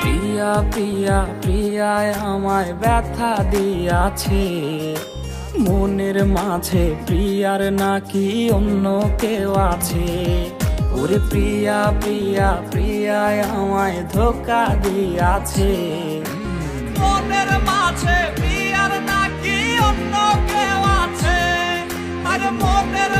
প্রিয়া প্রিয়া প্রিয়ায় আমায় ব্যথা দিয়াছে। মনের মাঝে প্রিয়ার নাকি অন্য কেউ আছে? ওরে প্রিয়া প্রিয়া প্রিয়ায় আমায় ধোকা দিয়াছে। মনের মাঝে প্রিয়ার নাকি অন্য কেউ আছে? আর মনের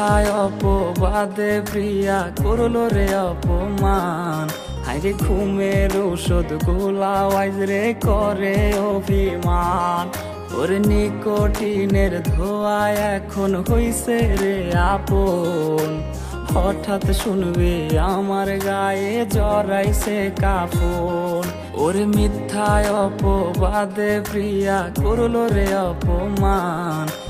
মিথ্যায় অপবাদে প্রিয়া করল রে অপমান? হাইরে ঘুমের ঔষধ গোলাওয়াইজ রে করে অভিমান। ওর নিকটিনের ধোয়া এখন হইছে রে আপন। হঠাৎ শুনবে আমার গায়ে জড়াইছে কাফন। ওরে মিথ্যায় অপবাদে প্রিয়া করল রে অপমান।